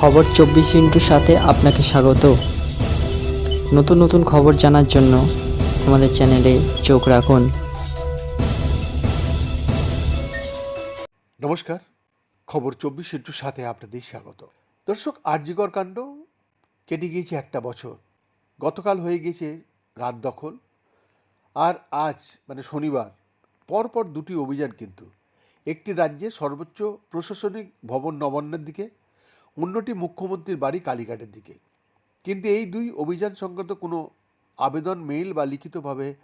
খবর চব্বিশ ইন্টুর সাথে আপনাকে স্বাগত। নতুন নতুন খবর জানার জন্য আমাদের চ্যানেলে চোখ রাখুন। নমস্কার, খবর চব্বিশ ইন্টুর সাথে আপনাদের স্বাগত। দর্শক, আরজিকর কাণ্ড কেটে গিয়েছে একটা বছর। গতকাল হয়ে গেছে রাত দখল। আর আজ মানে শনিবার, পরপর দুটি অভিযান কিন্তু। একটি রাজ্যে সর্বোচ্চ প্রশাসনিক ভবন নবান্নের দিকে অন্যটি মুখ্যমন্ত্রীর বাড়ি কালীঘাটের দিকে। কিন্তু এই দুই অভিযান সংক্রান্ত কোনো আবেদন, মেইল বা লিখিতভাবে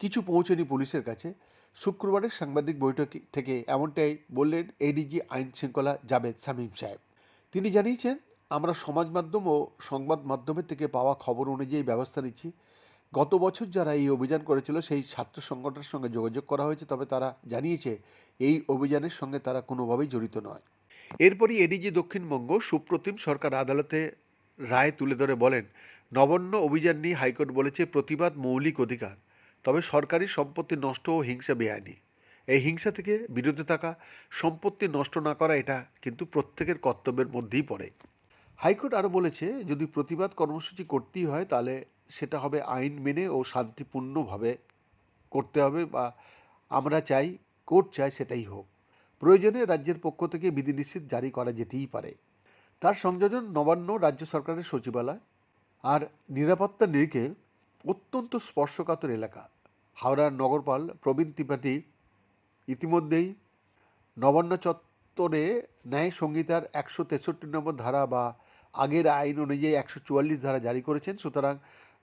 কিছু পৌঁছেনি পুলিশের কাছে। শুক্রবারের সাংবাদিক বৈঠক থেকে এমনটাই বললেন এডিজি আইন শৃঙ্খলা জাভেদ শামীম সাহেব। তিনি জানিয়েছেন, আমরা সমাজ মাধ্যম ও সংবাদ মাধ্যমের থেকে পাওয়া খবর অনুযায়ী ব্যবস্থা নিচ্ছি। গত বছর যারা এই অভিযান করেছিল, সেই ছাত্র সংগঠনের সঙ্গে যোগাযোগ করা হয়েছে। তবে তারা জানিয়েছে, এই অভিযানের সঙ্গে তারা কোনোভাবেই জড়িত নয়। এরপরই এডিজি দক্ষিণবঙ্গ সুপ্রতিম সরকার আদালতে রায় তুলে ধরে বলেন, নবান্ন অভিযান নিয়ে হাইকোর্ট বলেছে প্রতিবাদ মৌলিক অধিকার, তবে সরকারি সম্পত্তি নষ্ট ও হিংসা বেআইনি। এই হিংসা থেকে বিরত থাকা, সম্পত্তি নষ্ট না করা এটা কিন্তু প্রত্যেকের কর্তব্যের মধ্যেই পড়ে। হাইকোর্ট আরও বলেছে, যদি প্রতিবাদ কর্মসূচি করতেই হয় তাহলে সেটা হবে আইন মেনে ও শান্তিপূর্ণভাবে করতে হবে বা আমরা চাই, কোর্ট চাই সেটাই হোক। প্রয়োজনে রাজ্যের পক্ষ থেকে বিধিনিষেধ জারি করা যেতেই পারে। তার সংযোজন নবান্ন রাজ্য সরকারের সচিবালয় আর নিরাপত্তা নিরিখে অত্যন্ত স্পর্শকাতর এলাকা। হাওড়ার নগরপাল প্রবীণ ত্রিপাঠী ইতিমধ্যেই নবান্ন চত্বরে ন্যায় সংহিতার একশো তেষট্টি নম্বর ধারা বা আগের আইন অনুযায়ী একশো চুয়াল্লিশ ধারা জারি করেছেন। সুতরাং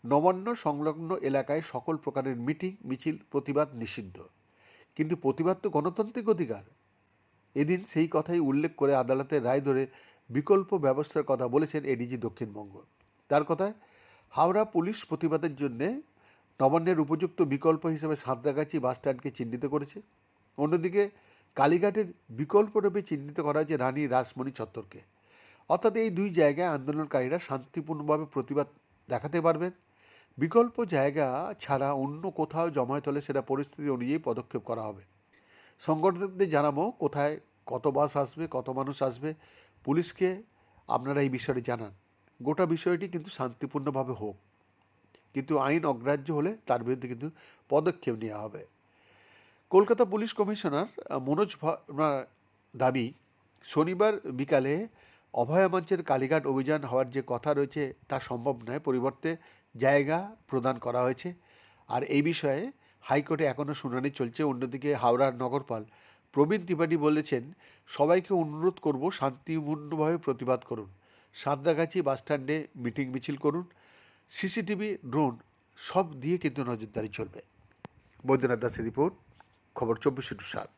নবান্ন সংলগ্ন এলাকায় সকল প্রকারের মিটিং, মিছিল, প্রতিবাদ নিষিদ্ধ। কিন্তু প্রতিবাদ তো গণতান্ত্রিক অধিকার। এদিন সেই কথাই উল্লেখ করে আদালতের রায় ধরে বিকল্প ব্যবস্থার কথা বলেছেন এডিজি দক্ষিণবঙ্গ তার কথায়, হাওড়া পুলিশ প্রতিবাদের জন্য নবান্নের উপযুক্ত বিকল্প হিসেবে সাঁতরাগাছি বাসস্ট্যান্ডকে চিহ্নিত করেছে। অন্যদিকে, কালীঘাটের বিকল্পরূপে চিহ্নিত করা হয়েছে রানী রাসমণি চত্বরকে। অর্থাৎ এই দুই জায়গায় আন্দোলনকারীরা শান্তিপূর্ণভাবে প্রতিবাদ দেখাতে পারবেন। বিকল্প জায়গা ছাড়া অন্য কোথাও জমায়েত হলে সেটা পরিস্থিতি অনুযায়ী পদক্ষেপ করা হবে। সংগঠনদের জানাব কোথায় কত বাস আসবে, কত মানুষ আসবে। পুলিশকে আপনারা এই বিষয়টি জানান। গোটা বিষয়টি কিন্তু শান্তিপূর্ণভাবে হোক। কিন্তু আইন অগ্রাহ্য হলে তার বিরুদ্ধে কিন্তু পদক্ষেপ নেওয়া হবে। কলকাতা পুলিশ কমিশনার মনোজ দাবি, শনিবার বিকালে অভয়া মঞ্চের কালীঘাট অভিযান হওয়ার যে কথা রয়েছে তা সম্ভব নয়। পরিবর্তে জায়গা প্রদান করা হয়েছে। আর এই বিষয়ে হাইকোর্টে এখনও শুনানি চলছে, অন্যদিকে হাওড়ার নগরপাল প্রবীণ ত্রিপাঠী বলেছেন, সবাইকে অনুরোধ করব শান্তিপূর্ণভাবে প্রতিবাদ করুন। সাঁতরাগাছি বাসস্ট্যান্ডে মিটিং মিছিল করুন, সিসিটিভি, ড্রোন সব দিয়ে কিন্তু নজরদারি চলবে। বৈদ্যনাথ দাসের রিপোর্ট, খবর চব্বিশ সাত।